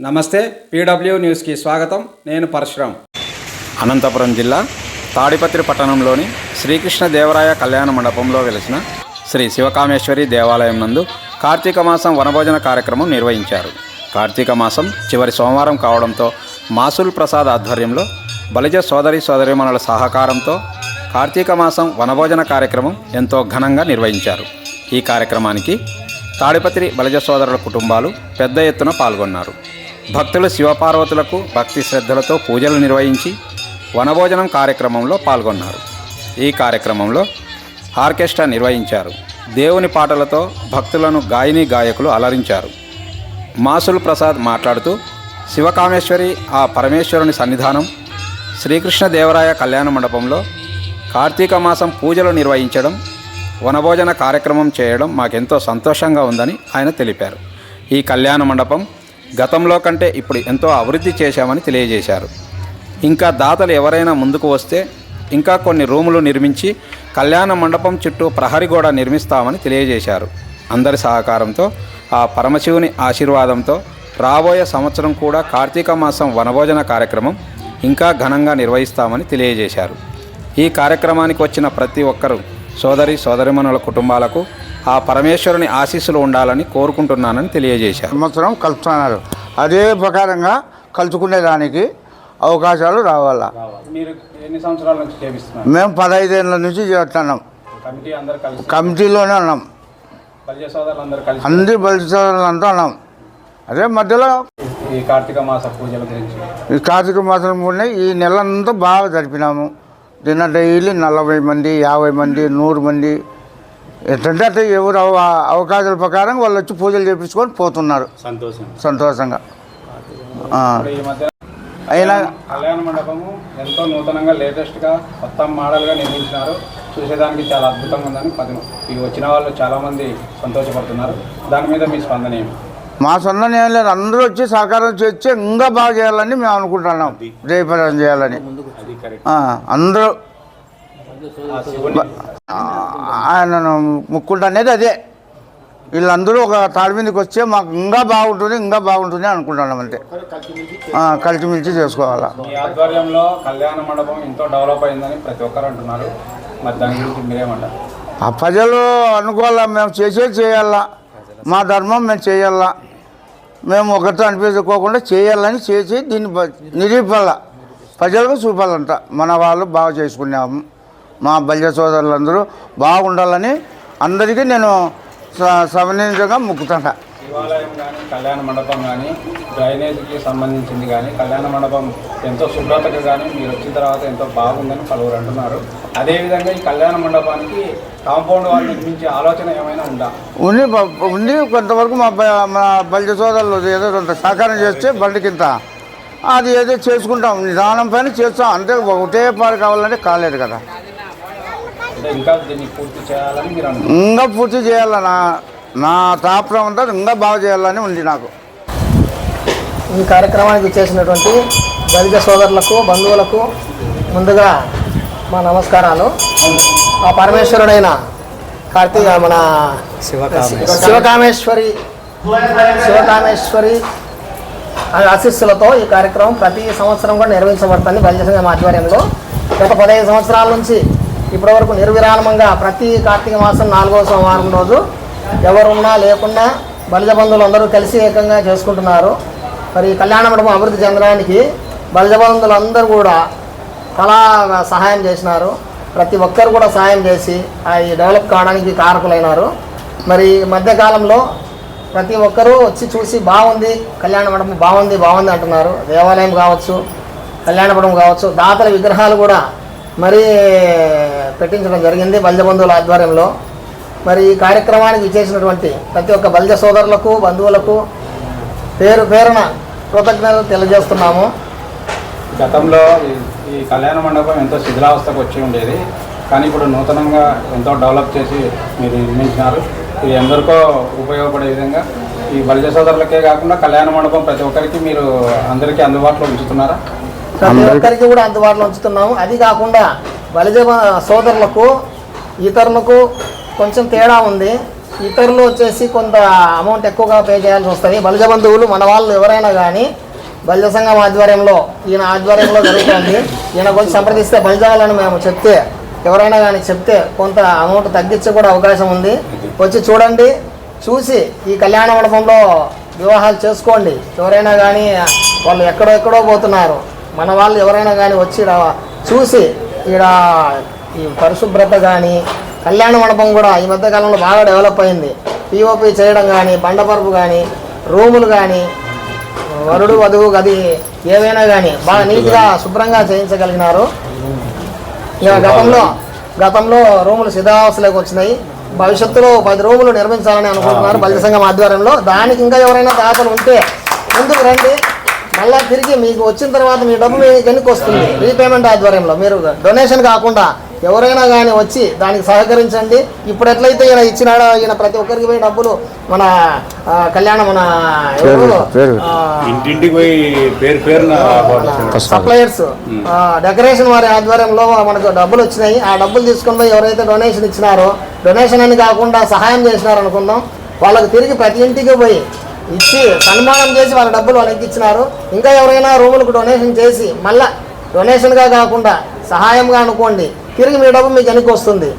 నమస్తే పీడబ్ల్యూ న్యూస్కి స్వాగతం. నేను పరశురామ్ అనంతపురం జిల్లా తాడిపత్రి పట్టణంలోని శ్రీకృష్ణ దేవరాయ కళ్యాణ మండపంలో వెలిసిన శ్రీ శివకామేశ్వరి దేవాలయం నందు కార్తీక మాసం వనభోజన కార్యక్రమం నిర్వహించారు. కార్తీక మాసం చివరి సోమవారం కావడంతో మాసుల్ ప్రసాద్ ఆధ్వర్యంలో బలిజ సోదరి సోదరిమణుల సహకారంతో కార్తీక మాసం వనభోజన కార్యక్రమం ఎంతో ఘనంగా నిర్వహించారు. ఈ కార్యక్రమానికి తాడిపత్రి బలిజ సోదరుల కుటుంబాలు పెద్ద ఎత్తున పాల్గొన్నారు. భక్తులు శివపార్వతులకు భక్తి శ్రద్ధలతో పూజలు నిర్వహించి వనభోజనం కార్యక్రమంలో పాల్గొన్నారు. ఈ కార్యక్రమంలో ఆర్కెస్ట్రా నిర్వహించారు. దేవుని పాటలతో భక్తులను గాయని గాయకులు అలరించారు. మాసుల్ ప్రసాద్ మాట్లాడుతూ శివకామేశ్వరి ఆ పరమేశ్వరుని సన్నిధానం శ్రీకృష్ణదేవరాయ కళ్యాణ మండపంలో కార్తీక మాసం పూజలు నిర్వహించడం వనభోజన కార్యక్రమం చేయడం మాకెంతో సంతోషంగా ఉందని ఆయన తెలిపారు. ఈ కళ్యాణ మండపం గతంలో కంటే ఇప్పుడు ఎంతో అభివృద్ధి చేశామని తెలియజేశారు. ఇంకా దాతలు ఎవరైనా ముందుకు వస్తే ఇంకా కొన్ని రూములు నిర్మించి కళ్యాణ మండపం చుట్టూ ప్రహరీ గోడ నిర్మిస్తామని తెలియజేశారు. అందరి సహకారంతో ఆ పరమశివుని ఆశీర్వాదంతో రాబోయే సంవత్సరం కూడా కార్తీక మాసం వనభోజన కార్యక్రమం ఇంకా ఘనంగా నిర్వహిస్తామని తెలియజేశారు. ఈ కార్యక్రమానికి వచ్చిన ప్రతి ఒక్కరూ సోదరి సోదరిమణుల కుటుంబాలకు ఆ పరమేశ్వరుని ఆశీస్సులు ఉండాలని కోరుకుంటున్నానని తెలియజేశారు. సంవత్సరం కలుపుతున్నారు. అదే ప్రకారంగా కలుసుకునేదానికి అవకాశాలు రావాలా? మీరు ఎన్ని సంవత్సరాల నుంచి చేపిస్తున్నారు మేము పదహైదేళ్ళ నుంచి చేస్తున్నాం. కమిటీ అందరు కలిసి కమిటీలోనే ఉన్నాం. అందరు కలిసి అన్ని బలిసంతా ఉన్నాం. అదే మధ్యలో ఈ కార్తీక మాస పూజల గురించి. ఈ కార్తీక మాసం కూడా ఈ నెలంతా బాగా జరిపినాము. నిన్న డైలీ నలభై మంది యాభై మంది నూరు మంది. ఎట్లంటే అట్లా ఎవరు అవ- అవకాశాల ప్రకారం వాళ్ళు వచ్చి పూజలు చేపించుకొని పోతున్నారు. సంతోషం సంతోషంగా. అయినా కళ్యాణ మండపము ఎంతో నూతనంగా లేటెస్ట్గా కొత్త మోడల్గా నిర్మించినారు. చూసేదానికి చాలా అద్భుతంగా ఉందని పది ఈ వచ్చిన వాళ్ళు చాలా మంది సంతోషపడుతున్నారు. దాని మీద మీ స్పందన ఏమి మా సొంతం ఏం లేదు అందరూ వచ్చి సహకారం చేస్తే ఇంకా బాగా చేయాలని మేము అనుకుంటున్నాం. జయప్రదం చేయాలని. అందరూ ఆయనను ముక్కుంటా అనేది అదే. వీళ్ళందరూ ఒక తాడి మీదకి వస్తే మాకు ఇంకా బాగుంటుంది ఇంకా బాగుంటుంది అనుకుంటున్నాం అంతే. ఆ, కలిసిమెలిసి చేసుకోవాలా. మీ ఆధ్వర్యంలో కళ్యాణ మండపం ఎంతో డెవలప్ అయిందని ప్రతి ఒక్కరు అంటున్నారు. మరి దాని గురించి మీరేమంటారు? ఆ ప్రజలు అనుకోవాలా మేము చేసేది చేయాలా. మా ధర్మం మేము చేయాలా. మేము ఒకరితో అనిపించుకోకుండా చేయాలని చేసి దీన్ని నిరూపాల ప్రజలకు చూపాలంట. మన వాళ్ళు బాగా చేసుకున్నాము. మా బల్య సోదరులందరూ బాగుండాలని అందరికీ నేను స- సమన్వయంగా మొక్కుతాను. శివాలయం కానీ కళ్యాణ మండపం కానీ డ్రైనేజీకి సంబంధించింది కానీ కళ్యాణ మండపం ఎంతో శుభ్రతగా కానీ మీరు వచ్చిన తర్వాత ఎంతో బాగుందని పలువురు అంటున్నారు. అదేవిధంగా ఈ కళ్యాణ మండపానికి కాంపౌండ్ వాళ్ళు నిర్మించే ఆలోచన ఏమైనా ఉందా? ఉండి బ- ఉండి కొంతవరకు మా మా బల్య సోదరులు ఏదో కొంత సహకారం చేస్తే బండి కింద. అది ఏదో చేసుకుంటాం. నిదానం పైన చేస్తాం. అంతే ఒకటే పాడు కావాలంటే కాలేదు కదా. ఇంకా దీన్ని పూర్తి చేయాలని ఇంకా పూర్తి చేయాలన్నా నా తాపరం అంతా ఇంకా బాగా చేయాలని ఉంది నాకు. ఈ కార్యక్రమానికి చేసినటువంటి దళిత సోదరులకు బంధువులకు ముందుగా మా నమస్కారాలు. ఆ పరమేశ్వరుడైన కార్తీక మన శివకామేశ్వరి. శివకామేశ్వరి ఆ ఆశీస్సులతో ఈ కార్యక్రమం ప్రతి సంవత్సరం కూడా నిర్వహించబడుతుంది బలిజ సంఘం ఆధ్వర్యంలో. గత పదహైదు సంవత్సరాల నుంచి ఇప్పటివరకు నిర్విరామంగా ప్రతి కార్తీక మాసం నాలుగవ సోమవారం రోజు ఎవరున్నా లేకున్నా బలిజ బంధువులు అందరూ కలిసి ఏకంగా చేసుకుంటున్నారు. మరి ఈ కళ్యాణ మండపం అభివృద్ధి చెందడానికి బలిజ బంధువులు అందరూ కూడా చాలా సహాయం చేసినారు. ప్రతి ఒక్కరు కూడా సహాయం చేసి అవి డెవలప్ కావడానికి కారకులైనారు. మరి ఈ మధ్యకాలంలో ప్రతి ఒక్కరూ వచ్చి చూసి బాగుంది కళ్యాణ మండపం బాగుంది బాగుంది అంటున్నారు. దేవాలయం కావచ్చు కళ్యాణ మండపం కావచ్చు దాతల విగ్రహాలు కూడా మరీ పెట్టించడం జరిగింది బలిజ బంధువుల ఆధ్వర్యంలో. మరి ఈ కార్యక్రమానికి విచ్చేసినటువంటి ప్రతి ఒక్క బలిజ సోదరులకు బంధువులకు పేరు పేరున కృతజ్ఞతలు తెలియజేస్తున్నాము. గతంలో ఈ- ఈ కళ్యాణ మండపం ఎంతో శిథిలావస్థకు వచ్చి ఉండేది. కానీ ఇప్పుడు నూతనంగా ఎంతో డెవలప్ చేసి మీరు నిర్మించినారు. ఇది ఎందరికో ఉపయోగపడే విధంగా ఈ బలిజ సోదరులకే కాకుండా కళ్యాణ మండపం ప్రతి ఒక్కరికి మీరు అందరికీ అందుబాటులో ఉంచుతున్నారా? ప్రతి ఒక్కరికి కూడా అందుబాటులో ఉంచుతున్నాము. అది కాకుండా బలిజ సోదరులకు ఇతరులకు కొంచెం తేడా ఉంది. ఇతరులు వచ్చేసి కొంత అమౌంట్ ఎక్కువగా పే చేయాల్సి వస్తుంది. బలిజ బంధువులు మన వాళ్ళు ఎవరైనా కానీ బలిజ సంఘం ఆధ్వర్యంలో ఈయన ఆధ్వర్యంలో జరుగుతుంది. ఈయన కొంచెం సంప్రదిస్తే బలిజాలని మేము చెప్తే ఎవరైనా కానీ చెప్తే కొంత అమౌంట్ తగ్గించే కూడా అవకాశం ఉంది. వచ్చి చూడండి. చూసి ఈ కళ్యాణ మండపంలో వివాహాలు చేసుకోండి. ఎవరైనా కానీ వాళ్ళు ఎక్కడో ఎక్కడో పోతున్నారు. మన వాళ్ళు ఎవరైనా కానీ వచ్చి చూసి ఈడ ఈ పరిశుభ్రత కానీ కళ్యాణ మండపం కూడా ఈ మధ్య కాలంలో బాగా డెవలప్ అయింది. పిఓపి చేయడం కానీ బండపరుపు కానీ రూములు కానీ వరుడు వధువు గది ఏవైనా కానీ బాగా నీట్గా శుభ్రంగా చేయించగలిగినారు. ఇక గతంలో గతంలో రూములు సిద్ధావస్థలోకి వచ్చినాయి. భవిష్యత్తులో పది రూములు నిర్మించాలని అనుకుంటున్నారు బలిత సంఘం ఆధ్వర్యంలో. దానికి ఇంకా ఎవరైనా దాతలు ఉంటే ముందుకు రండి. మళ్ళా తిరిగి మీకు వచ్చిన తర్వాత మీ డబ్బు మీకు వెనక్కి వస్తుంది రీపేమెంట్ ఆధ్వర్యంలో. మీరు డొనేషన్ కాకుండా ఎవరైనా కానీ వచ్చి దానికి సహకరించండి. ఇప్పుడు ఎట్లయితే ఈయన ఇచ్చినాడో ఈయన ప్రతి ఒక్కరికి పోయి డబ్బులు మన కళ్యాణ మన సప్లయర్స్. డెకరేషన్ వారి ఆధ్వర్యంలో మనకు డబ్బులు వచ్చినాయి. ఆ డబ్బులు తీసుకొని పోయి ఎవరైతే డొనేషన్ ఇచ్చినారో డొనేషన్ అని కాకుండా సహాయం చేసినారు అనుకుందాం. వాళ్ళకి తిరిగి ప్రతి ఇంటికి పోయి ఇచ్చి సన్మానం చేసి వాళ్ళ డబ్బులు వాళ్ళకి ఇచ్చినారు. ఇంకా ఎవరైనా రూములకు డొనేషన్ చేసి మళ్ళా డొనేషన్గా కాకుండా సహాయంగా అనుకోండి. తిరిగి మీ డబ్బు మీకు వెనక్కి వస్తుంది.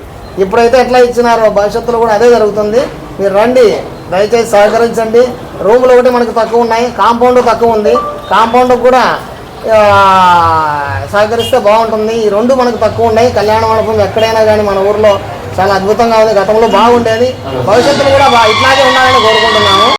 ఇప్పుడైతే ఎట్లా ఇచ్చినారో భవిష్యత్తులో కూడా అదే జరుగుతుంది. మీరు రండి దయచేసి సహకరించండి. రూములు ఒకటి మనకు తక్కువ ఉన్నాయి కాంపౌండ్ తక్కువ ఉంది. కాంపౌండ్ కూడా సహకరిస్తే బాగుంటుంది. ఈ రెండు మనకు తక్కువ ఉన్నాయి. కళ్యాణ మండపం ఎక్కడైనా కానీ మన ఊర్లో చాలా అద్భుతంగా ఉంది. గతంలో బాగుండేది. భవిష్యత్తులో కూడా ఇట్లాగే ఉండాలని కోరుకుంటున్నాము.